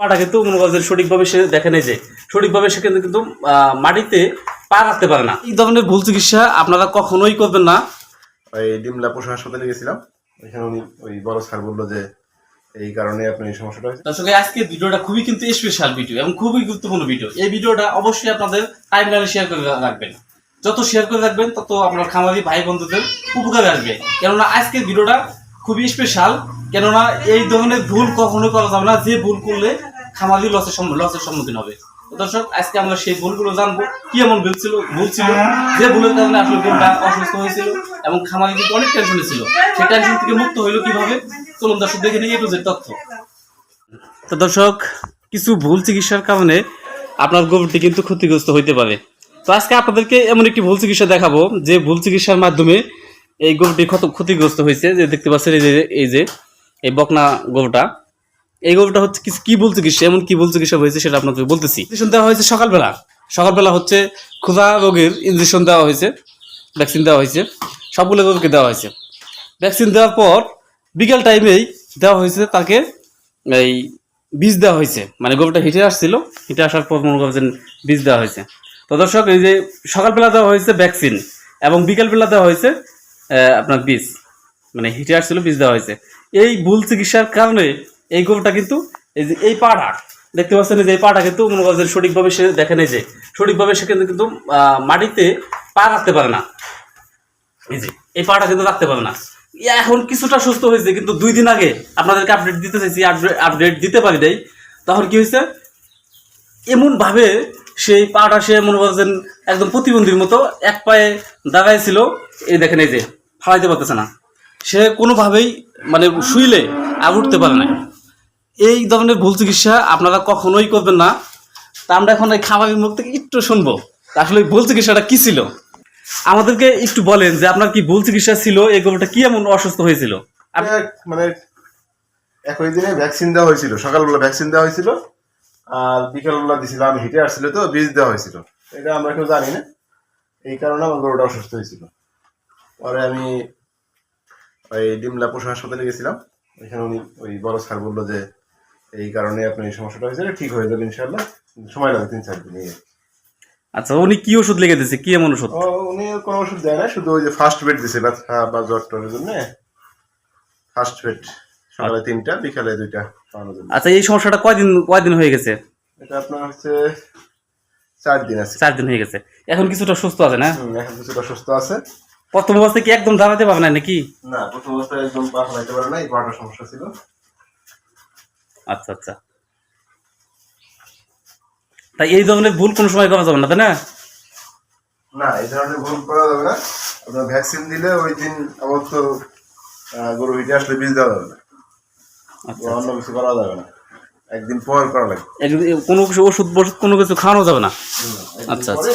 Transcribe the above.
পাটা কিন্তু মনে করেন যে সঠিকভাবে সে দেখে নেই যে সঠিকভাবে সে কিন্তু মাটিতে পা রাখতে পারে না। এই ধরনের ভুল চিকিৎসা আপনারা কখনোই করবেন না। ওই ডিমলা পশু হাসপাতালে গেছিলাম। ওইখানে উনি ওই বড় স্যার বলল যে এই কারণে আপনার এই সমস্যাটা হয়েছে। দর্শক আজকে ভিডিওটা খুবই কিন্তু স্পেশাল ভিডিও এবং খুবই গুরুত্বপূর্ণ ভিডিও এই ভিডিওটা অবশ্যই আপনাদের টাইম লাইনে শেয়ার করে রাখবেন। যত শেয়ার করে রাখবেন তত আপনার খামারি ভাই বন্ধুদের উপকারে আসবে। কেননা আজকের ভিডিওটা খুবই স্পেশাল কেননা এই ধরনের ভুল কখনো করা যাবে না। যে ভুল করলে খামারি লসের লসের সম্মুখীন হবে। দর্শক, আজকে আমরা সেই ভুলগুলো জানব। কি এমন ভুল ছিল? ভুল ছিল যে ভুলের কারণে আসলে গরুটা অসুস্থ হয়েছিল এবং খামারি কিন্তু অনেক টেনশনে ছিল। সেই টেনশন থেকে মুক্ত হইল কীভাবে? চলুন দর্শক, দেখে নিই একটু যে তথ্য। তো দর্শক, কিছু ভুল চিকিৎসার কারণে আপনার গরুটি কিন্তু ক্ষতিগ্রস্ত হইতে পারে। তো আজকে আপনাদেরকে এমন একটি ভুল চিকিৎসা দেখাবো, যে ভুল চিকিৎসার মাধ্যমে এই গরুটি ক্ষত ক্ষতিগ্রস্ত হয়েছে। যে দেখতে পাচ্ছেন এই যে এই যে, এই বকনা গরুটা। এই গরুটা হচ্ছে কি- কি ভুল চিকিৎসা এমন কি ভুল চিকিৎসা হয়েছে সেটা আপনাদের বলতেছি। ইঞ্জেকশন দেওয়া হয়েছে সকালবেলা। সকালবেলা হচ্ছে ক্ষুধা রোগের ইঞ্জেকশন দেওয়া হয়েছে ভ্যাকসিন দেওয়া হয়েছে, সবগুলো গরুকে দেওয়া হয়েছে। ভ্যাকসিন দেওয়ার পর বিকেল টাইমেই দেওয়া হয়েছে তাকে এই বীজ দেওয়া হয়েছে। মানে গরুটা হিটে আসছিল, হিটে আসার পর মনে করছেন বীজ দেওয়া হয়েছে। তো দর্শক, এই যে সকালবেলা দেওয়া হয়েছে ভ্যাকসিন এবং বিকেলবেলা দেওয়া হয়েছে আপনার বীজ। মানে হিটে আসছিল, বীজ দেওয়া হয়েছে। এই ভুল চিকিৎসার কারণে এই গরুটা কিন্তু এই যে এই পাটা দেখতে পাচ্ছেন যে এই পাটা কিন্তু মনে করছেন সঠিকভাবে সে দেখে নেই যে, সঠিকভাবে সে কিন্তু কিন্তু মাটিতে পা রাখতে পারে না। এই যে, এই পাটা কিন্তু রাখতে পারে না। এখন কিছুটা সুস্থ হয়েছে, কিন্তু দুই দিন আগে আপনাদেরকে আপডেট দিতে চাইছি আপডেট দিতে পারি নাই। তখন কি হয়েছে? এমন ভাবে সেই পাটা সে মনে করছেন একদম প্রতিবন্ধীর মতো এক পায়ে দাঁড়ায় ছিল এই দেখেন এই যে, ফালাইতে পারতেছে না। সে কোনোভাবেই মানে শুইলে আর উঠতে পারে না এই ধরনের ভুল চিকিৎসা আপনারা কখনোই করবেন না। তা আমরা এখন এই খামারের মুখ থেকে একটু শুনব আসলে ভুল চিকিৎসাটা কি ছিল? আমাদেরকে একটু বলেন যে আপনার কি ভুল চিকিৎসা ছিল, এই গরুটা কি এমন অসুস্থ হয়েছিল? মানে একই দিনে ভ্যাকসিন দেওয়া হয়েছিল, সকালবেলা ভ্যাকসিন দেওয়া হয়েছিল, আর বিকালবেলা দিয়েছিলাম হিটে আসছিল তো, বীজ দেওয়া হয়েছিল। এটা আমরা কেউ জানি না, এই কারণে আমার গরুটা অসুস্থ হয়েছিল। পরে আমি ওই ডিমলা পশু হাসপাতালে গেছিলাম ওইখানে উনি ওই বড় স্যার বলল যে এই কারণে আপনার এই সমস্যাটা হয়েছে ঠিক হয়ে যাবে ইনশাল্লাহ সময় লাগবে তিন চার দিন আচ্ছা উনি কি ওষুধ লিখে দিয়েছে কি এমন ওষুধ? উনি কোনো ওষুধ দেয় না শুধু ওই যে ফার্স্ট বেড দিছে ব্যথা বা জ্বর টরের জন্য। ফার্স্ট বেড সকালে তিনটা বিকালে দুইটা আচ্ছা এই সমস্যাটা কয়দিন কয়দিন হয়ে গেছে? এটা আপনার হচ্ছে চার দিন আছে। চার দিন হয়ে গেছে। এখন কিছুটা সুস্থ আছে না? এখন কিছুটা সুস্থ আছে। প্রথম অবস্থায় কি একদম দাঁড়াতে পারবে না নাকি? না প্রথম অবস্থায় একদম পা ফেলাইতে পারে না এই পাটা সমস্যা ছিল? আচ্ছা আচ্ছা। তাই এই ধরনের ভুল কোনো সময় করা যাবে না তাই না? না এই ধরনের ভুল করা যাবে না। আপনার ভ্যাকসিন দিলে ওই দিন আবার তো গরু হিটে আসলে বীজ দেওয়া যাবে না। আচ্ছা অন্য কিছু করা যাবে না। একদিন পর করা লাগবে। কোনো কিছু ওষুধ বষুধ কোনো কিছু খাওয়ানো যাবে না? আচ্ছা, পরে